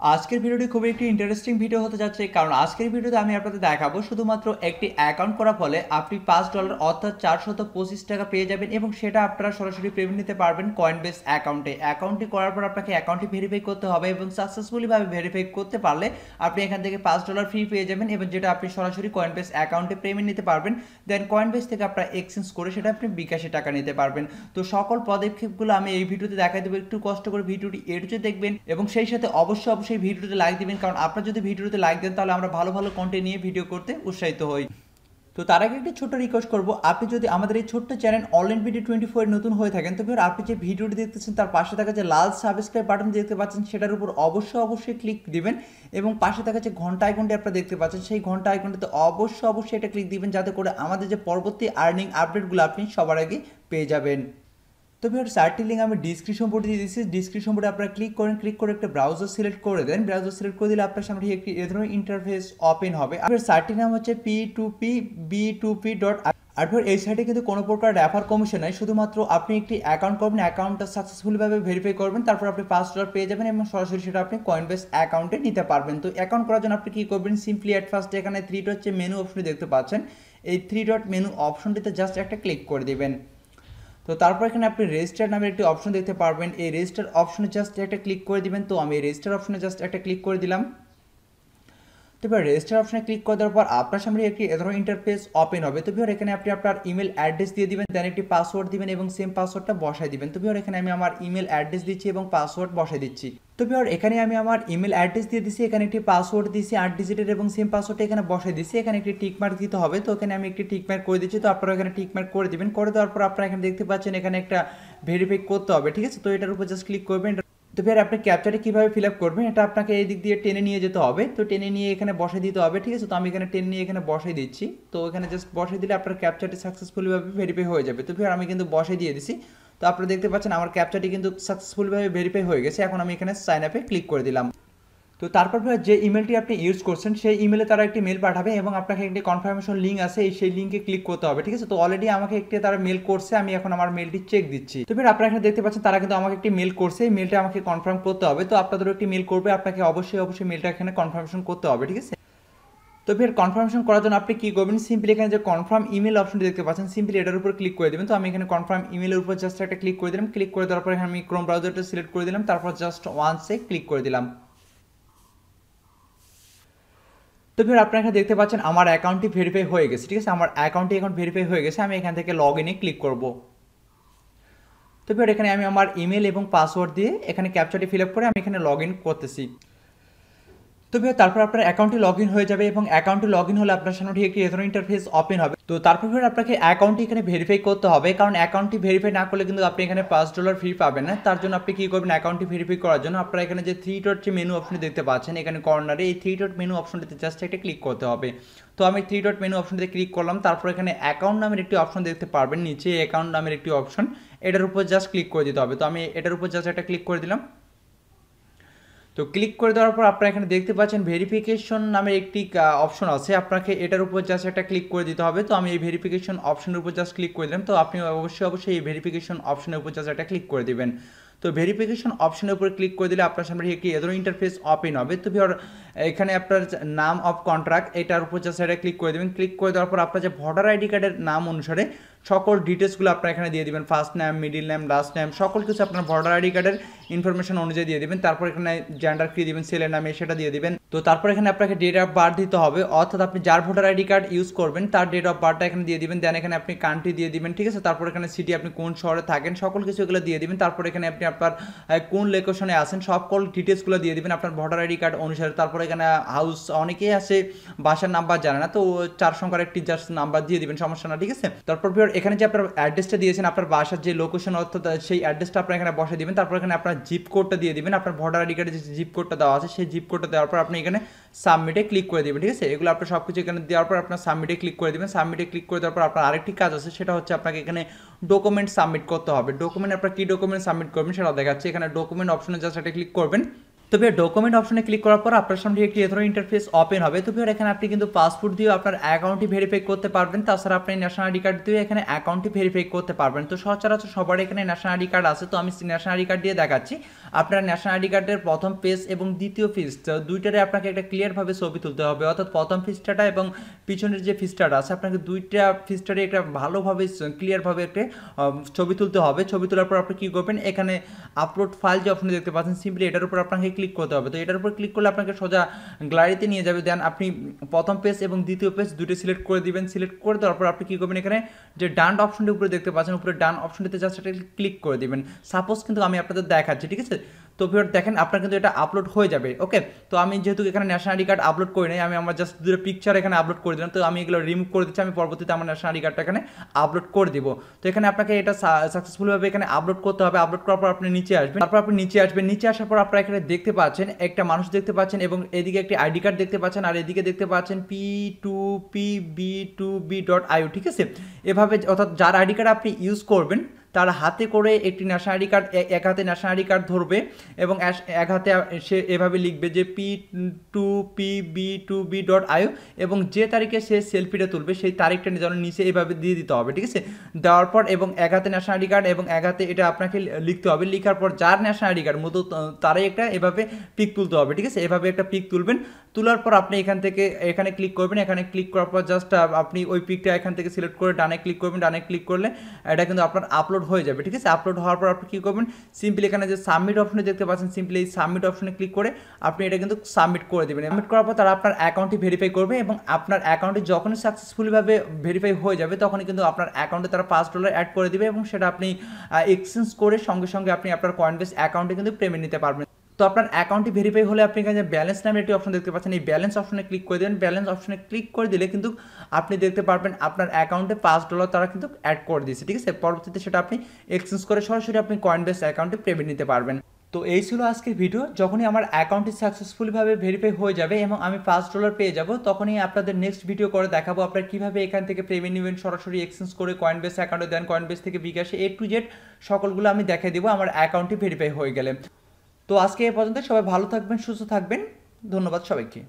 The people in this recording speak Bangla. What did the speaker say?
আজকের ভিডিওটি খুবই একটি ইন্টারেস্টিং ভিডিও হতে যাচ্ছে, কারণ আজকের ভিডিওতে আমি আপনাদের দেখাবো শুধুমাত্র একটি অ্যাকাউন্ট করার ফলে আপনি পাঁচ ডলার অর্থাৎ চারশত পঁচিশ টাকা পেয়ে যাবেন এবং সেটা আপনারা সরাসরি পেমেন্ট নিতে পারবেন কয়েন বেস অ্যাকাউন্টে অ্যাকাউন্টটি করার পর আপনাকে অ্যাকাউন্টটি ভেরিফাই করতে হবে এবং সাকসেসফুলিভাবে ভেরিফাই করতে পারলে আপনি এখান থেকে পাঁচ ডলার ফ্রি পেয়ে যাবেন এবং যেটা আপনি সরাসরি কয়েন বেস অ্যাকাউন্টে পেমেন্ট নিতে পারবেন দেন কয়েন বেস থেকে আপনারা এক্সচেঞ্জ করে সেটা আপনি বিকাশে টাকা নিতে পারবেন। তো সকল পদক্ষেপগুলো আমি এই ভিডিওতে দেখাই দেবো, একটু কষ্ট করে ভিডিওটি এটুতে দেখবেন এবং সেই সাথে অবশ্যই অবশ্যই ভিডিওতে লাইক দিবেন, কারণ আপনারা যদি ভিডিওতে লাইক দেন, তাহলে আমরা ভালো ভালো কন্টেন্ট নিয়ে ভিডিও করতে উৎসাহিত হই। তো তার আগে একটি ছোট্ট রিকোয়েস্ট করব, আপনি যদি আমাদের এই ছোট্ট channel online video twenty four নতুন হয়ে থাকেন তবে আপনি যে ভিডিওটি দেখতেছেন, তার পাশে থাকা যে লাল সাবস্ক্রাইব বাটন দেখতে পাচ্ছেন, সেটার উপর অবশ্যই অবশ্যই ক্লিক দিবেন এবং পাশে থাকা যে ঘণ্টা আইকনটি আপনারা দেখতে পাচ্ছেন, সেই ঘণ্টা আইকনটিতে অবশ্যই অবশ্যই এটা ক্লিক দিবেন, যাতে করে আমাদের যে পরবর্তী আর্নিং আপডেটগুলো আপনি সবার আগে পেয়ে যাবেন। তো ভিউয়ার সাইটটি লিঙ্ক আমি ডিসক্রিপশন বোর্ডে দিয়ে দিচ্ছি ডিসক্রিপশন বোর্ডে আপনারা ক্লিক করেন ক্লিক করে একটা ব্রাউজার সিলেক্ট করে দেন। ব্রাউজার সিলেক্ট করে দিলে আপনার সামনে একটি, এ ধরনের ইন্টারফেস ওপেন হবে। আপনার সাইটটির নাম হচ্ছে P two P B two P dot আর এই সাইটে কিন্তু কোনো প্রকার রেফার কমিশন নাই। শুধুমাত্র আপনি একটি অ্যাকাউন্ট করবেন অ্যাকাউন্টটা সাকসেসফুলিভাবে ভেরিফাই করবেন, তারপর আপনি পাঁচ ডলার পেয়ে যাবেন এবং সরাসরি সেটা আপনি কয়েন বেস অ্যাকাউন্টে নিতে পারবেন। তো অ্যাকাউন্ট করার জন্য আপনি কী করবেন? সিম্পলি অ্যাট ফার্স্ট এখানে থ্রি ডট যে মেনু অপশনটি দেখতে পাচ্ছেন। এই থ্রি ডট মেনু অপশনটিতে জাস্ট একটা ক্লিক করে দেবেন। তো তারপর এখানে আপনি রেজিস্টার নামের একটি অপশন দেখতে পারবেন। এই রেজিস্টার অপশনে জাস্ট একটা ক্লিক করে দিবেন। তো আমি রেজিস্টার অপশনে জাস্ট একটা ক্লিক করে দিলাম। তো এবার রেজিস্টার অপশনে ক্লিক করে দেওয়ার পর আপনার সামনে একটি ধরনের ইন্টারফেস ওপেন হবে। তো বিহার এখানে আপনি আপনার ইমেল অ্যাড্রেস দিয়ে দিবেন দেন একটি পাসওয়ার্ড দিবেন এবং সেম পাসওয়ার্ডটা বসাই দিবেন। তো বিহার এখানে আমি আমার ইমেল অ্যাড্রেস দিচ্ছি এবং পাসওয়ার্ড বসাই দিচ্ছি। তো বিহার এখানে আমি আমার ইমেল অ্যাড্রেস দিয়ে দিছি, এখানে একটি পাসওয়ার্ড দিচ্ছি আট ডিজিটের এবং সেম পাসওয়ার্ডটা এখানে বসাই দিচ্ছি এখানে একটি টিক মার্ক দিতে হবে। তো এখানে আমি একটি টিক মার্ক করে দিচ্ছি, তো আপনারা এখানে টিক মার্ক করে দিবেন। করে দেওয়ার পর আপনারা এখানে দেখতে পাচ্ছেন, এখানে একটা ভেরিফাই করতে হবে, ঠিক আছে? তো এটার উপর জাস্ট ক্লিক করবেন তো ফের আপনি ক্যাপচারে কীভাবে ফিল আপ করবেন? এটা আপনাকে এই দিক দিয়ে টেনে নিয়ে যেতে হবে। তো টেনে নিয়ে এখানে বসে দিতে হবে, ঠিক আছে? তো আমি এখানে টেনে নিয়ে এখানে বসে দিচ্ছি। তো এখানে জাস্ট বসে দিলে আপনার ক্যাপচারটি সাকসেসফুলিভাবে ভেরিফাই হয়ে যাবে। তো ফের আমি কিন্তু বসে দিয়ে দিছি। তো আপনারা দেখতে পাচ্ছেন আমার ক্যাপচারটি কিন্তু সাকসেসফুলভাবে ভেরিফাই হয়ে গেছে। এখন আমি এখানে সাইন আপে ক্লিক করে দিলাম। তো তারপর যে ইমেলটি আপনি ইউজ করছেন, সেই ইমেলে তারা একটি মেল পাঠাবে এবং আপনাকে একটি কনফার্মেশন লিঙ্ক আছে সেই লিঙ্কে ক্লিক করতে হবে, ঠিক আছে? তো অলরেডি আমাকে একটি তারা মেল করছে, আমি এখন আমার মেলটি চেক দিচ্ছি। তো ফের আপনারা এখানে দেখতে পাচ্ছেন, তারা কিন্তু আমাকে একটি মেল করছে, এই মেলটা আমাকে কনফার্ম করতে হবে। তো আপনাদেরও একটি মেল করবে, আপনাকে অবশ্যই অবশ্যই মেলটা এখানে কনফার্মেশন করতে হবে, ঠিক আছে? তো ফের কনফার্মেশন করার জন্য আপনি কী করবেন? সিম্পলি এখানে যে কনফার্ম ইমেল অপশনটি দেখতে পাচ্ছেন সিম্পলি এটার উপর ক্লিক করে দেবেন। তো আমি এখানে কনফার্ম ইমেলের উপর জাস্ট একটা ক্লিক করে দিলাম। ক্লিক করে দেওয়ার পর আমি ক্রোম ব্রাউজারটা সিলেক্ট করে দিলাম। তারপর জাস্ট ওয়ান্সে ক্লিক করে দিলাম। তো ফের আপনারা এখানে দেখতে পাচ্ছেন আমার অ্যাকাউন্টটি ভেরিফাই হয়ে গেছে, ঠিক আছে? আমার অ্যাকাউন্টটি এখন ভেরিফাই হয়ে গেছে, আমি এখান থেকে লগ ইনে ক্লিক করব। তো ফের এখানে আমি আমার ইমেল এবং পাসওয়ার্ড দিয়ে এখানে ক্যাপচারটি ফিল আপ করে আমি এখানে লগ ইন করতেছি। তো ভাই তারপর আপনার অ্যাকাউন্টে লগ ইন হয়ে যাবে এবং অ্যাকাউন্টে লগ ইন হলে আপনার সামনে ঠিক একটি ইন্টারফেস ওপেন হবে। তো তারপর ফের আপনাকে অ্যাকাউন্টটি এখানে ভেরিফাই করতে হবে, কারণ অ্যাকাউন্টটি ভেরিফাই না করলে কিন্তু আপনি এখানে পাঁচ ডলার ফ্রি পাবেন না। তার জন্য আপনি কী করবেন অ্যাকাউন্টটি ভেরিফাই করার জন্য আপনারা এখানে যে থ্রি ডট যে মেনু অপশনটি দেখতে পাচ্ছেন, এখানে কর্নারে এই থ্রি ডট মেনু অপশনটিতে জাস্ট একটা ক্লিক করতে হবে। তো আমি থ্রি ডট মেনু অপশনটিতে ক্লিক করলাম, তারপর এখানে অ্যাকাউন্ট নামের একটি অপশন দেখতে পারবেন, নিচে অ্যাকাউন্ট নামের একটি অপশন এটার উপর জাস্ট ক্লিক করে দিতে হবে। তো আমি এটার উপর জাস্ট একটা ক্লিক করে দিলাম। তো ক্লিক করে দেওয়ার পর আপনারা এখানে দেখতে পাচ্ছেন ভেরিফিকেশন নামের একটি অপশন আছে। আপনাকে এটার উপর জাস্ট একটা ক্লিক করে দিতে হবে। তো আমি এই ভেরিফিকেশন অপশনের উপর জাস্ট ক্লিক করে দিলাম। তো আপনি অবশ্যই অবশ্যই এই ভেরিফিকেশন অপশনের উপর জাস্ট একটা ক্লিক করে দেবেন। তো ভেরিফিকেশন অপশনের উপর ক্লিক করে দিলে আপনার সামনে একটি এদের ইন্টারফেস ওপেন হবে। তো ভিওর এখানে আপনার নাম অফ কন্ট্রাক্ট এটার উপর জাস্ট এটা ক্লিক করে দেবেন। ক্লিক করে দেওয়ার পর আপনার যে ভোটার আইডি কার্ডের নাম অনুসারে সকল ডিটেলসগুলো আপনার এখানে দিয়ে দিবেন। First name middle name last name সকল কিছু আপনার ভোটার আইডি কার্ডের ইনফরমেশন অনুযায়ী দিয়ে দিবেন। তারপর এখানে জেন্ডার কি দিবেন ছেলের নামে সেটা দিয়ে দিবেন। তো তারপর এখানে আপনাকে ডেট অফ বার্থ দিতে হবে। অর্থাৎ আপনি যার ভোটার আইডি কার্ড ইউজ করবেন, তার ডেট অফ বার্থটা এখানে দিয়ে দিবেন। দেন এখানে আপনি কান্ট্রি দিয়ে দিবেন, ঠিক আছে? তারপর এখানে সিটি আপনি কোন শহরে থাকেন, সকল কিছু এগুলো দিয়ে দিবেন। তারপর এখানে আপনি আপনার কোন লোকেশনে আসেন সকল ডিটেলসগুলো দিয়ে দিবেন আপনার ভোটার আইডি কার্ড অনুসারে। তারপর এখানে হাউস অনেকেই আছে, বাসার নাম্বার জানে না, তো চার সংখ্যার একটি জাস্ট নাম্বার দিয়ে দিবেন, সমস্যা না ঠিক আছে? তারপর এখানে যে আপনার অ্যাড্রেসটা দিয়েছেন, আপনার বাসার যে লোকেশন অর্থাৎ সেই অ্যাড্রেসটা আপনার এখানে বসে দিবেন। তারপর এখানে আপনার জিপ কোডটা দিয়ে দিবেন। আপনার ভোটার আইডি কার্ডে যে জিপ কোডটা দেওয়া আছে, সেই জিপ কোডটা দেওয়ার পর আপনি এখানে সাবমিটে ক্লিক করে দেবেন, ঠিক আছে? এগুলো আপনার সব কিছু এখানে দেওয়ার পর আপনার সাবমিটে ক্লিক করে দেবেন। সাবমিটে ক্লিক করে দেওয়ার পর আপনার আরেকটি কাজ আছে, সেটা হচ্ছে আপনাকে এখানে ডকুমেন্ট সাবমিট করতে হবে। ডকুমেন্ট আপনার কী ডকুমেন্ট সাবমিট করবেন সেটা দেখাচ্ছে। এখানে ডকুমেন্ট অপশনে জাস্ট একটা ক্লিক করবেন। তবে ডকুমেন্ট অপশনে ক্লিক করার পর আপনার সামনে একটি এ ধরনের ইন্টারফেস ওপেন হবে। তো এখানে আপনি কিন্তু পাসপোর্ট দিয়ে আপনার অ্যাকাউন্টটি ভেরিফাই করতে পারবেন। তাছাড়া আপনি ন্যাশনাল আইডি কার্ড দিয়ে এখানে অ্যাকাউন্টটি ভেরিফাই করতে পারবেন। তো সচরাচর সবার এখানে ন্যাশনাল আইডি কার্ড আছে। তো আমি ন্যাশনাল আইডি কার্ড দিয়ে দেখাচ্ছি। আপনার ন্যাশনাল আইডি কার্ডের প্রথম পেজ এবং দ্বিতীয় পেজ দুইটারে আপনাকে একটা ক্লিয়ারভাবে ছবি তুলতে হবে। অর্থাৎ প্রথম ফিস্টাটা এবং পিছনের যে ফিস্টাটা আছে, আপনাকে দুইটা ফিস্টারে একটা ভালোভাবে ক্লিয়ারভাবে একটা ছবি তুলতে হবে। ছবি তোলার পর আপনি কী করবেন? এখানে আপলোড ফাইল যে অপশনে দেখতে পাচ্ছেন সিম্পলি এটার উপর আপনাকে ক্লিক করতে হবে। তো এটার উপর ক্লিক করলে আপনাকে সোজা গ্যালারিতে নিয়ে যাবে। দেন আপনি প্রথম পেজ এবং দ্বিতীয় পেজ দুটো সিলেক্ট করে দিবেন। সিলেক্ট করে দেওয়ার পর আপনি কী করবেন এখানে? যে ডান অপশনটি উপরে দেখতে পাচ্ছেন, উপরে ডান অপশনটিতে জাস্ট একটা ক্লিক করে দিবেন। সাপোজ কিন্তু আমি আপনাদের দেখাচ্ছি, ঠিক আছে? তো ভিউয়ার দেখেন, আপনার কিন্তু এটা আপলোড হয়ে যাবে ওকে তো আমি যেহেতু এখানে ন্যাশনাল আইডি কার্ড আপলোড করি নাই, আমি আমার জাস্ট দুটো পিকচার এখানে আপলোড করে দিলাম, তো আমি এগুলো রিমুভ করে দিচ্ছি, আমি পরবর্তীতে আমার ন্যাশনাল আইডি কার্ডটা এখানে আপলোড করে দিব। তো এখানে আপনাকে এটা সাকসেসফুলভাবে এখানে আপলোড করতে হবে আপলোড করার পর আপনি নিচে আসবেন, তারপর আপনি নিচে আসবেন, নিচে আসার পর আপনারা এখানে দেখতে পাচ্ছেন, একটা মানুষ দেখতে পাচ্ছেন এবং এদিকে একটি আইডি কার্ড দেখতে পাচ্ছেন, আর এদিকে দেখতে পাচ্ছেন P two P B two B dot IO ঠিক আছে? এভাবে, অর্থাৎ যার আইডি কার্ড আপনি ইউজ করবেন তার হাতে করে একটি ন্যাশনাল আইডি কার্ড এক হাতে ন্যাশনাল আইডি কার্ড ধরবে এবং এক হাতে সে এভাবে লিখবে যে P two P B two B dot IO এবং যে তারিখে সে সেলফিটা তুলবে, সেই তারিখটা যেন নিচে এভাবে দিয়ে দিতে হবে, ঠিক আছে? দেওয়ার পর এবং এক হাতে ন্যাশনাল আইডি কার্ড এবং এক হাতে এটা আপনাকে লিখতে হবে, লিখার পর যার ন্যাশনাল আইডি কার্ড মতো তারাই একটা এভাবে পিক তুলতে হবে, ঠিক আছে? এভাবে একটা পিক তুলবেন, তোলার পর আপনি এখান থেকে, এখানে ক্লিক করবেন, এখানে ক্লিক করার পর জাস্ট আপনি ওই পিকটা এখান থেকে সিলেক্ট করে ডানে ক্লিক করবেন, ডানে ক্লিক করলে এটা কিন্তু আপনার আপলোড হয়ে যাবে, ঠিক আছে? আপলোড হওয়ার পর আপনি কী করবেন? সিম্পলি এখানে যে সাবমিট অপশনে দেখতে পাচ্ছেন সিম্পলি এই সাবমিট অপশনে ক্লিক করে আপনি এটা কিন্তু সাবমিট করে দেবেন। সাবমিট করার পর তারা আপনার অ্যাকাউন্টটি ভেরিফাই করবে এবং আপনার অ্যাকাউন্টে যখনই সাকসেসফুলিভাবে ভেরিফাই হয়ে যাবে, তখনই কিন্তু আপনার অ্যাকাউন্টে তারা পাঁচ ডলার অ্যাড করে দেবে এবং সেটা আপনি এক্সচেঞ্জ করে সঙ্গে সঙ্গে আপনি আপনার কয়েন কয়েনবেস অ্যাকাউন্টে কিন্তু পেমেন্ট নিতে পারবেন। তো আপনার অ্যাকাউন্টটি ভেরিফাই হলে আপনি এখানে ব্যালেন্স নামের একটি অপশন দেখতে পাচ্ছেন, এই ব্যালেন্স অপশনে ক্লিক করে দেবেন। ব্যালেন্স অপশনে ক্লিক করে দিলে কিন্তু আপনি দেখতে পারবেন আপনার অ্যাকাউন্টে পাঁচ ডলার তারা কিন্তু অ্যাড করে দিয়েছে, ঠিক আছে? পরবর্তীতে সেটা আপনি এক্সচেঞ্জ করে সরাসরি আপনি কয়েন কয়েনবেস অ্যাকাউন্টে পেমেন্ট নিতে পারবেন। তো এই ছিল আজকের ভিডিও যখনই আমার অ্যাকাউন্টটি সাকসেসফুলিভাবে ভেরিফাই হয়ে যাবে এবং আমি পাঁচ ডলার পেয়ে যাব, তখনই আপনাদের নেক্সট ভিডিও করে দেখাবো আপনারা কীভাবে এখান থেকে পেমেন্ট নেবেন, সরাসরি এক্সচেঞ্জ করে কয়েন কয়েনবেস অ্যাকাউন্টে দেন কয়েন কয়েনবেস থেকে বিকাশে এ টু জেড সকলগুলো আমি দেখাই দেবো, আমার অ্যাকাউন্টটি ভেরিফাই হয়ে গেলে। তো আজকে এ পর্যন্ত সবাই ভালো থাকবেন সুস্থ থাকবেন। ধন্যবাদ সবাইকে।